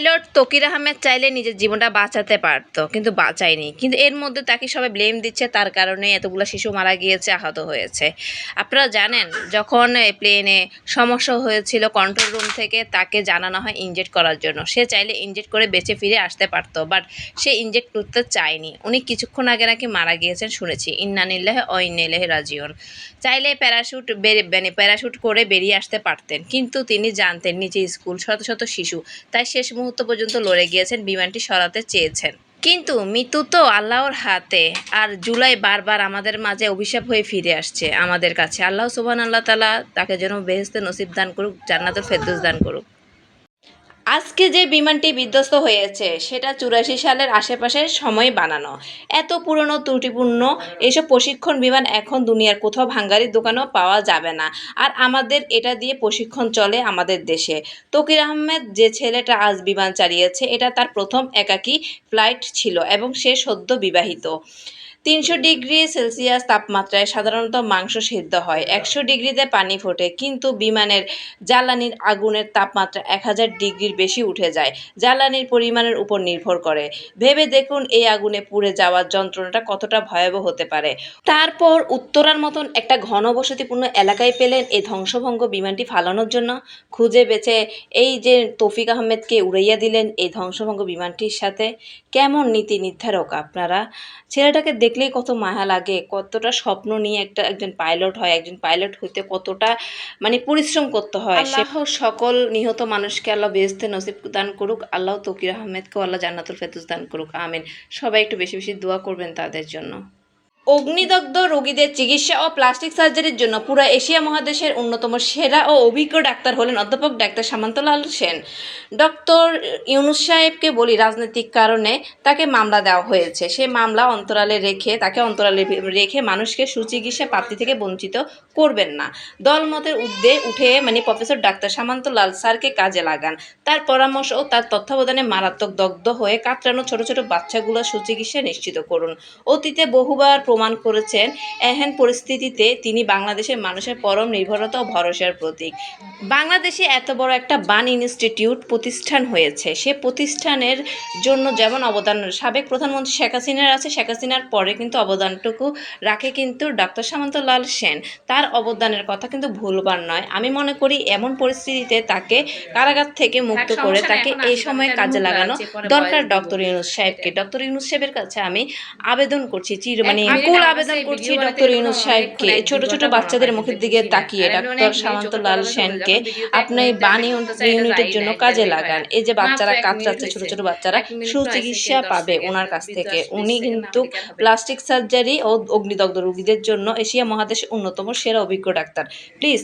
Pilot তকির আহমেদ চাইলে নিজের জীবনটা বাঁচাতে পারতো, কিন্তু বাঁচায়নি। কিন্তু এর মধ্যে তাকে সবাই ব্লেম দিচ্ছে, তার কারণে এতগুলো শিশু মারা গিয়েছে, আহত হয়েছে। আপনারা জানেন, যখন প্লেনে সমস্যা হয়েছিল কন্ট্রোল রুম থেকে, তাকে জানানো হয় ইনজেক্ট করার জন্য। সে চাইলে ইনজেক্ট করে বেঁচে ফিরে আসতে পারতো বাট সে ইনজেক্ট করতে চায়নি। উনি কিছুক্ষণ আগে নাকি মারা গিয়েছেন, শুনেছি। ইন্নানিল্লাহ ও ইন্নেলেহ রাজিউন। চাইলে প্যারাশুট বেরে মানে প্যারাশুট করে বেরিয়ে আসতে পারতেন, কিন্তু তিনি জানতেন নিচে স্কুল শত শত শিশু। তাই শেষ মুহূর্ত পর্যন্ত লড়ে গিয়েছেন, বিমানটি সরাতে চেয়েছেন। কিন্তু মৃত্যু তো আল্লাহর হাতে, আর জুলাই বারবার আমাদের মাঝে অভিশাপ হয়ে ফিরে আসছে আমাদের কাছে। আল্লাহ সুবান আল্লাহ তালা তাকে যেন বেহেস্তে নসিব দান করুক জান্নাতের ফেরদৌস দান করুক। আজকে যে বিমানটি বিধ্বস্ত হয়েছে, সেটা চুরাশি সালের আশেপাশের সময় বানানো। এত পুরনো, ত্রুটিপূর্ণ এসব প্রশিক্ষণ বিমান এখন দুনিয়ার কোথাও ভাঙ্গারির দোকানেও পাওয়া যাবে না। আর আমাদের এটা দিয়ে প্রশিক্ষণ চলে আমাদের দেশে। তকির আহমেদ যে ছেলেটা আজ বিমান চালিয়েছে, এটা তার প্রথম একাকী ফ্লাইট ছিল এবং সে সদ্য বিবাহিত। তিনশো ডিগ্রি সেলসিয়াস তাপমাত্রায় সাধারণত মাংস সিদ্ধ হয়, একশো ডিগ্রিতে পানি ফোটে, কিন্তু বিমানের জ্বালানির আগুনের তাপমাত্রা এক হাজার ডিগ্রির বেশি উঠে যায়, জ্বালানির পরিমাণের উপর নির্ভর করে। ভেবে দেখুন এই আগুনে পুড়ে যাওয়ার যন্ত্রণাটা কতটা ভয়াবহ হতে পারে। তারপর উত্তরার মতন একটা ঘনবসতিপূর্ণ এলাকায় পেলেন এই ধ্বংসভঙ্গ বিমানটি ফালানোর জন্য। খুঁজে বেছে এই যে তৌফিক আহমেদকে উড়াইয়া দিলেন এই ধ্বংসভঙ্গ বিমানটির সাথে, কেমন নীতি নির্ধারক আপনারা? ছেলেটাকে দেখলেই কত মায়া লাগে কতটা স্বপ্ন নিয়ে একটা একজন পাইলট হয় একজন পাইলট হইতে কতটা মানে পরিশ্রম করতে হয়। আল্লাহ সকল নিহত মানুষকে আল্লাহ বেহেস্তে নসিব দান করুক আল্লাহ তকির আহমেদকেও আল্লাহ জান্নাতুল ফেতুস দান করুক আমিন। সবাই একটু বেশি বেশি দোয়া করবেন তাদের জন্য। অগ্নিদগ্ধ রোগীদের চিকিৎসা ও প্লাস্টিক সার্জারির জন্য পুরো এশিয়া মহাদেশের অন্যতম সেরা ও অভিজ্ঞ ডাক্তার হলেন অধ্যাপক ডাক্তার সামন্তলাল সেন। ডক্টর ইউনুস সাহেবকে বলি রাজনৈতিক কারণে তাকে মামলা দেওয়া হয়েছে। সে মামলা অন্তরালে রেখে, তাকে অন্তরালে রেখে মানুষকে সুচিকিৎসা প্রাপ্তি থেকে বঞ্চিত করবেন না। দলমতের উদ্দে উঠে মানে প্রফেসর ডাক্তার সামন্তলাল স্যারকে কাজে লাগান। তার পরামর্শ ও তার তত্ত্বাবধানে মারাত্মক দগ্ধ হয়ে কাতরানো ছোট ছোট বাচ্চাগুলো সুচিকিৎসা নিশ্চিত করুন। অতীতে বহুবার প্রমাণ করেছেন এহেন পরিস্থিতিতে তিনি বাংলাদেশের মানুষের পরম নির্ভরতা ও ভরসার প্রতীক। বাংলাদেশে এত বড় একটা বান ইনস্টিটিউট প্রতিষ্ঠান হয়েছে। সে প্রতিষ্ঠানের জন্য যেমন অবদান সাবেক প্রধানমন্ত্রী শেখ হাসিনার আছে শেখ হাসিনার পরে কিন্তু অবদানটুকু রাখে কিন্তু ডক্টর সামন্তলাল সেন। তার অবদানের কথা কিন্তু ভুলবার নয়। আমি মনে করি এমন পরিস্থিতিতে তাকে কারাগার থেকে মুক্ত করে তাকে এই সময় কাজে লাগানো দরকার ডক্টর ইউনুস সাহেবকে। ডক্টর ইউনুস সাহেবের কাছে আমি আবেদন করছি চির মানে আকুল আবেদন করছি ডক্টর ইউনুস সাহেবকে ছোট ছোট বাচ্চাদের মুখের দিকে তাকিয়ে ডক্টর সামন্তলাল সেনকে আপনি এই বান ইউনিটের জন্য কাজে লাগান। এই যে বাচ্চারা কাতরাচ্ছে ছোট ছোট বাচ্চারা সুচিকিৎসা পাবে ওনার কাছ থেকে। উনি কিন্তু প্লাস্টিক সার্জারি ও অগ্নিদগ্ধ রোগীদের জন্য এশিয়া মহাদেশের অন্যতম সেরা অভিজ্ঞ ডাক্তার। প্লিজ